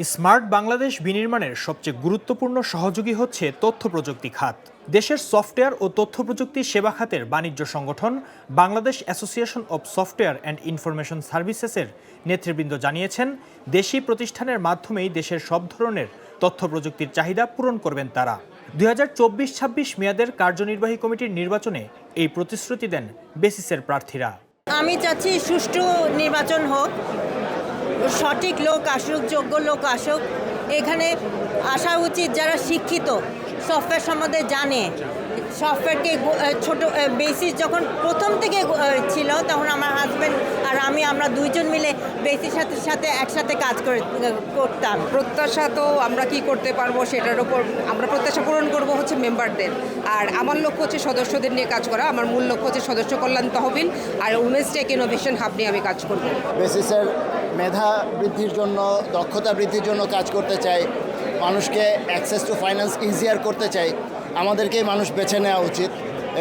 Smart Bangladesh বিনির্মাণের সবচেয়ে গুরুত্বপূর্ণ সহযোগী হচ্ছে তথ্য প্রযুক্তি খাত। দেশের সফটওয়্যার ও তথ্য প্রযুক্তি সেবা খাতের বাণিজ্য সংগঠন Bangladesh association of software and information সার্ভিসেসের নেতৃবৃন্দ জানিয়েছেন, দেশি প্রতিষ্ঠানের মাধ্যমেই দেশের সব ধরনের তথ্য প্রযুক্তির চাহিদা পূরণ করবেন তারা। দুই হাজার চব্বিশ ছাব্বিশ মেয়াদের কার্যনির্বাহী কমিটির নির্বাচনে এই প্রতিশ্রুতি দেন বেসিসের প্রার্থীরা। আমি চাচ্ছি সুষ্ঠু নির্বাচন হোক। সঠিক লোক আসুক যোগ্য লোক আসুক এখানে আসা উচিত যারা শিক্ষিত সফটওয়্যার সম্বন্ধে জানে। সফটওয়্যারকে ছোট বেসিস যখন প্রথম থেকে ছিল তখন আমার হাজব্যান্ড আর আমি আমরা দুইজন মিলে বেসির সাথে সাথে একসাথে কাজ করে করতাম। প্রত্যাশা তো আমরা কি করতে পারব সেটার উপর আমরা প্রত্যাশা পূরণ করব হচ্ছে মেম্বারদের আর আমার লক্ষ্য হচ্ছে সদস্যদের নিয়ে কাজ করা। আমার মূল লক্ষ্য হচ্ছে সদস্য কল্যাণ তহবিল। আর উমেন্স টেক ইনোভেশন হাব নিয়ে আমি কাজ করব। বেসিসের মেধা বৃদ্ধির জন্য, দক্ষতা বৃদ্ধির জন্য কাজ করতে চাই, মানুষকে অ্যাক্সেস টু ফাইন্যান্স ইজিয়ার করতে চাই, আমাদেরকেই মানুষ বেছে নেওয়া উচিত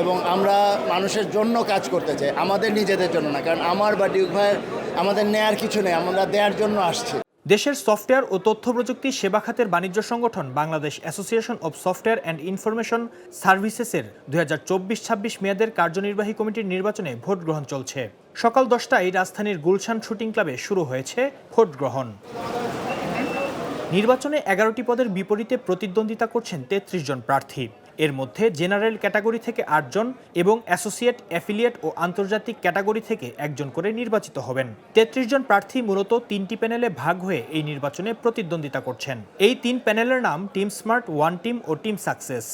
এবং আমরা মানুষের জন্য কাজ করতে চাই, আমাদের নিজেদের জন্য না, কারণ আমার বা ডিউক ভাইয়ের, আমাদের নেয়ার কিছু নেই, আমরা দেওয়ার জন্য আসছি। দেশের সফটওয়্যার ও তথ্য প্রযুক্তি সেবা খাতের বাণিজ্য সংগঠন Bangladesh association of software and information সার্ভিসেসের দুই হাজার চব্বিশ ছাব্বিশ মেয়াদের কার্যনির্বাহী কমিটির নির্বাচনে ভোট গ্রহণ চলছে। সকাল দশটায় রাজধানীর গুলশান শুটিং ক্লাবে শুরু হয়েছে ভোট গ্রহণ। নির্বাচনে এগারোটি পদের বিপরীতে প্রতিদ্বন্দ্বিতা করছেন তেত্রিশ জন প্রার্থী। এর মধ্যে জেনারেল ক্যাটাগরি থেকে আটজন এবং অ্যাসোসিয়েট, অ্যাফিলিয়েট ও আন্তর্জাতিক ক্যাটাগরি থেকে একজন করে নির্বাচিত হবেন। তেত্রিশ জন প্রার্থী মূলত তিনটি প্যানেলে ভাগ হয়ে এই নির্বাচনে প্রতিদ্বন্দ্বিতা করছেন। এই তিন প্যানেলের নাম টিম স্মার্ট, ওয়ান টিম ও টিম সাকসেস।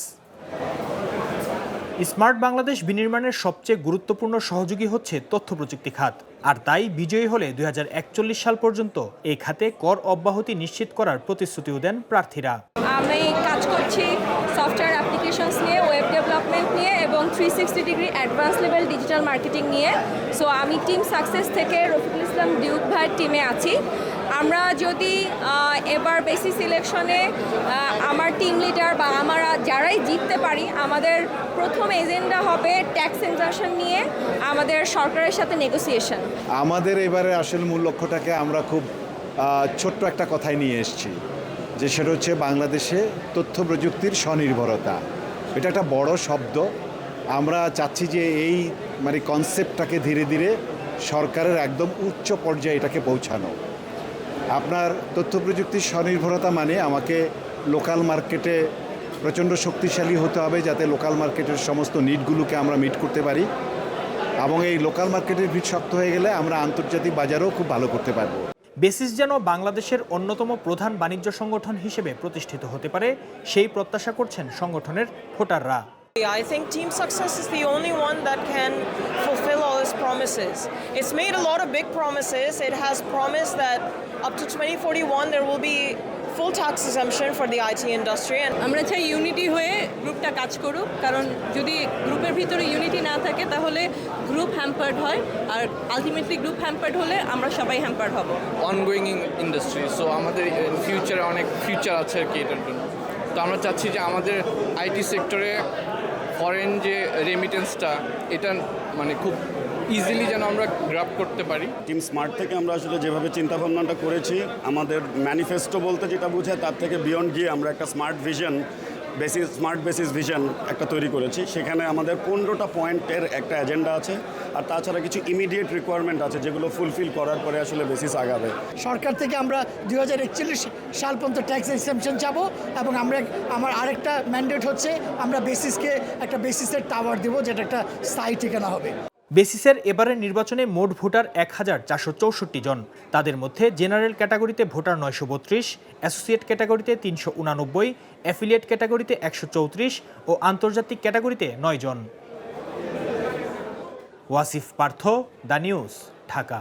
স্মার্ট বাংলাদেশ বিনির্মাণের সবচেয়ে গুরুত্বপূর্ণ সহযোগী হচ্ছে তথ্য প্রযুক্তি খাত। আর তাই বিজয়ী হলে দুই হাজার একচল্লিশ সাল পর্যন্ত এই খাতে কর অব্যাহতি নিশ্চিত করার প্রতিশ্রুতিও দেন প্রার্থীরা। করছি সফটওয়্যার অ্যাপ্লিকেশনস নিয়ে ওয়েব ডেভেলপমেন্ট নিয়ে এবং three sixty degree advance level digital marketing নিয়ে। সো আমি টিম সাকসেস থেকে রফিকুল ইসলাম ডিউক ভাইয়ের টিমে আছি। আমরা যদি এবার বেসি সিলেকশনে আমার টিম লিডার বা আমরা, যারাই জিততে পারি, আমাদের প্রথম এজেন্ডা হবে ট্যাক্স এক্সামশন নিয়ে আমাদের সরকারের সাথে নেগোসিয়েশন আমাদের এবারে আসল মূল লক্ষ্যটাকে আমরা খুব ছোট্ট একটা কথায় নিয়ে এসেছি। যে সেটা হচ্ছে বাংলাদেশে তথ্য প্রযুক্তির স্বনির্ভরতা। এটা একটা বড় শব্দ। আমরা চাচ্ছি যে এই মানে কনসেপ্টটাকে ধীরে ধীরে সরকারের একদম উচ্চ পর্যায়ে এটাকে পৌঁছানো। আপনার তথ্য প্রযুক্তির স্বনির্ভরতা মানে আমাকে লোকাল মার্কেটে প্রচণ্ড শক্তিশালী হতে হবে যাতে লোকাল মার্কেটের সমস্ত নিডগুলোকে আমরা মিট করতে পারি। এবং এই লোকাল মার্কেটের ভিড় শক্ত হয়ে গেলে আমরা আন্তর্জাতিক বাজারও খুব ভালো করতে পারব। বেসিস যেন বাংলাদেশের অন্যতম প্রধান বাণিজ্য সংগঠন হিসেবে প্রতিষ্ঠিত হতে পারে সেই প্রত্যাশা করছেন সংগঠনের ভোটাররা I think Team Success is the only one that can fulfill all its promises. It's made a lot of big promises. It has promised that up to 2041 there will be full tax exemption for the IT industry and আমরা চাই unity হয়ে গ্রুপটা কাজ করুক কারণ যদি গ্রুপের ভিতরে ইউনিটি না থাকে তাহলে গ্রুপ হ্যাম্পার্ড হয়। আর আলটিমেটলি গ্রুপ হ্যাম্পার্ড হলে আমরা সবাই হ্যাম্পার্ড হব। অনগোয়িং ইন্ডাস্ট্রি সো আমাদের ফিউচারে অনেক ফিউচার আছে আর কি এটার জন্য। তো আমরা চাচ্ছি যে আমাদের আইটি সেক্টরে ফরেন যে রেমিটেন্সটা এটা মানে খুব ইজিলি যেন আমরা গ্রাপ করতে পারি। টিম স্মার্ট থেকে আমরা আসলে যেভাবে চিন্তা ভাবনাটা করেছি, আমাদের ম্যানিফেস্টো বলতে যেটা বুঝে তার থেকে বিয়ন্ড গিয়ে আমরা একটা smart vision basis, smart basis vision একটা তৈরি করেছি। সেখানে আমাদের পনেরোটা পয়েন্টের একটা এজেন্ডা আছে, আর তাছাড়া কিছু ইমিডিয়েট রিকোয়ারমেন্ট আছে যেগুলো ফুলফিল করার পরে আসলে বেসিস আগাবে। সরকার থেকে আমরা দু হাজার একচল্লিশ সাল পর্যন্ত ট্যাক্স এক্সেমশন যাব এবং আমরা আমার আরেকটা ম্যান্ডেট হচ্ছে, আমরা বেসিসকে একটা বেসিসের টাওয়ার দেবো, যেটা একটা স্থায়ী ঠিকানা হবে। বেসিসের এবারের নির্বাচনে মোট ভোটার এক হাজার চারশো চৌষট্টি জন। তাদের মধ্যে জেনারেল ক্যাটাগরিতে ভোটার নয়শো বত্রিশ, অ্যাসোসিয়েট ক্যাটাগরিতে তিনশো উনানব্বই, অ্যাফিলিয়েট ক্যাটাগরিতে একশো চৌত্রিশ ও আন্তর্জাতিক ক্যাটাগরিতে নয় জন। Wasif Partha, the news, Dhaka.